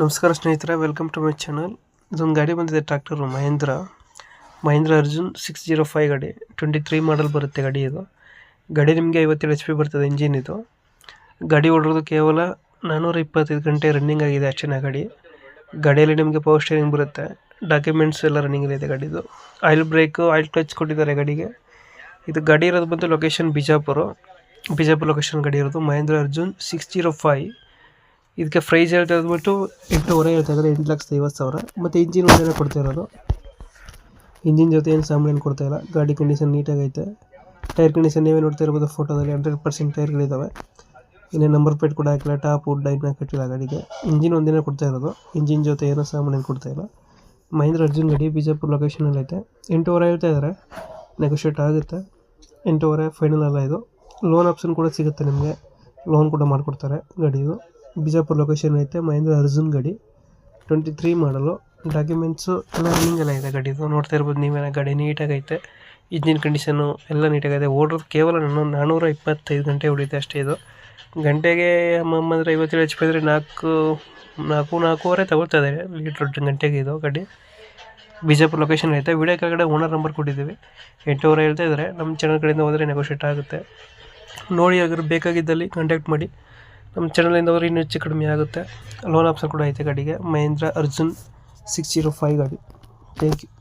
ನಮಸ್ಕಾರ ಸ್ನೇಹಿತರೆ welcome to my channel ಇದೊಂದು ಗಾಡಿ ಬಂದಿದೆ tractor Mahindra. Mahindra Arjun six zero five ಗಾಡಿ ಟ್ವೆಂಟಿ ತ್ರೀ ಮಾಡಲ್ ಬರುತ್ತೆ ಗಾಡಿ ಇದು. ಗಾಡಿ ನಿಮಗೆ ಐವತ್ತೇಳು ಎಚ್ ಪಿ ಬರ್ತದೆ ಇಂಜಿನ್ ಇದು. ಗಾಡಿ ಓಡೋದು ಕೇವಲ ನಾನ್ನೂರ ಇಪ್ಪತ್ತೈದು ಗಂಟೆ ರನ್ನಿಂಗ್ ಆಗಿದೆ ಅಷ್ಟೇ ಗಾಡಿ. ಗಾಡಿಯಲ್ಲಿ ನಿಮಗೆ ಪವರ್ ಸ್ಟೇರಿಂಗ್ ಬರುತ್ತೆ ಡಾಕ್ಯುಮೆಂಟ್ಸ್ ಎಲ್ಲ ರನ್ನಿಂಗ್ ಇದೆ ಗಾಡಿದು. ಆಯಿಲ್ ಬ್ರೇಕು ಆಯಿಲ್ ಕ್ಲಚ್ ಕೊಟ್ಟಿದ್ದಾರೆ ಗಾಡಿಗೆ. ಇದು ಗಾಡಿ ಇರೋದು ಬಂದು ಲೊಕೇಶನ್ ಬಿಜಾಪುರ. ಬಿಜಾಪುರ ಲೊಕೇಶನ್ ಗಾಡಿ ಇರೋದು Mahindra Arjun six zero five ಇದಕ್ಕೆ ಪ್ರೈಸ್ ಹೇಳ್ತಾ ಇದ್ಬಿಟ್ಟು ಎಂಟೂವರೆ ಹೇಳ್ತಾ ಇದ್ದಾರೆ, ಎಂಟು ಲಕ್ಷದ ಐವತ್ತು ಸಾವಿರ. ಮತ್ತು ಇಂಜಿನ್ ಒಂದೇನೆ ಕೊಡ್ತಾ ಇರೋದು. ಇಂಜಿನ್ ಜೊತೆ ಏನು ಸಾಮಾನು ಏನು ಕೊಡ್ತಾ ಇಲ್ಲ. ಗಾಡಿ ಕಂಡೀಷನ್ ನೀಟಾಗೈತೆ ಟೈರ್ ಕಂಡೀಷನ್ ನೀವೇ ನೋಡ್ತಾ ಇರ್ಬೋದು ಫೋಟೋದಲ್ಲಿ ಹಂಡ್ರೆಡ್ ಪರ್ಸೆಂಟ್ ಟೈರ್ಗಳಿದ್ದಾವೆ ಇನ್ನೇ ನಂಬರ್ ಪ್ಲೇಟ್ ಕೂಡ ಹಾಕಿಲ್ಲ. ಟಾಪ್ ವುಡ್ ಡೈಟ್ನ ಕಟ್ಟಿಲ್ಲ ಗಾಡಿಗೆ. ಇಂಜಿನ್ ಒಂದಿನ ಕೊಡ್ತಾ ಇರೋದು. ಇಂಜಿನ್ ಜೊತೆ ಏನೋ ಸಾಮಾನು ಏನು ಕೊಡ್ತಾ ಇಲ್ಲ. ಮಹೇಂದ್ರ ಅರ್ಜುನ್ ಗಾಡಿ ಬಿಜಾಪುರ ಲೊಕೇಶನಲ್ಲಿ ಐತೆ. ಎಂಟೂವರೆ ಹೇಳ್ತಾ ಇದ್ದಾರೆ. ನೆಗೋಷಿಯೇಟ್ ಆಗುತ್ತೆ. ಎಂಟೂವರೆ ಫೈನಲ್ ಅಲ್ಲ ಇದು. ಲೋನ್ ಆಪ್ಷನ್ ಕೂಡ ಸಿಗುತ್ತೆ ನಿಮಗೆ. ಲೋನ್ ಕೂಡ ಮಾಡಿಕೊಡ್ತಾರೆ ಗಾಡಿದು. ಬಿಜಾಪುರ ಲೊಕೇಶನ್ ಐತೆ, ಮಹೇಂದ್ರ ಅರ್ಜುನ್ ಗಾಡಿ ಟ್ವೆಂಟಿ ತ್ರೀ ಮಾಡಲು ಡಾಕ್ಯುಮೆಂಟ್ಸು ಎಲ್ಲ ರನ್ನಿಂಗ್ ಎಲ್ಲ ಇದೆ ಗಾಡಿದು ನೋಡ್ತಾ ಇರ್ಬೋದು ನೀವೇನೋ ಗಾಡಿ ನೀಟಾಗೈತೆ ಇಂಜಿನ್ ಕಂಡೀಷನು ಎಲ್ಲ ನೀಟಾಗೈತೆ ಓಡೋದು ಕೇವಲ ನಾನು ನಾನ್ನೂರ ಇಪ್ಪತ್ತೈದು ಗಂಟೆ ಹೊಡಿತೆ ಅಷ್ಟೇ ಇದು. ಗಂಟೆಗೆ ಅಂದರೆ ಐವತ್ತೇಳು ಎಚ್ ಪಿ ಅಂದರೆ ನಾಲ್ಕು ನಾಲ್ಕು, ನಾಲ್ಕೂವರೆ ತಗೊಳ್ತಾ ಇದೆ ಲೀಟ್ರ್ ಗಂಟೆಗೆ ಇದು ಗಾಡಿ. ಬಿಜಾಪುರ ಲೊಕೇಶನ್ ಐತೆ. ವಿಡಿಯೋ ಕೆಳಗಡೆ ಓನರ್ ನಂಬರ್ ಕೊಟ್ಟಿದ್ದೀವಿ. ಎಂಟೂವರೆ ಹೇಳ್ತಾ ಇದ್ದಾರೆ ನಮ್ಮ ಚಾನಲ್ ಕಡೆಯಿಂದ ಹೋದರೆ ನೆಗೋಷಿಯೇಟ್ ಆಗುತ್ತೆ. ನೋಡಿ ಅದ್ರ ಬೇಕಾಗಿದ್ದಲ್ಲಿ ಕಾಂಟ್ಯಾಕ್ಟ್ ಮಾಡಿ. ನಮ್ಮ ಚಾನಲಿಂದ ಹೋದ್ರೆ ಇನ್ನೂ ಹೆಚ್ಚು ಕಡಿಮೆ ಆಗುತ್ತೆ. ಲೋನ್ ಆಪ್ಷನ್ ಕೂಡ ಐತೆ ಗಾಡಿಗೆ. Mahindra Arjun six zero five ಗಾಡಿ. Thank you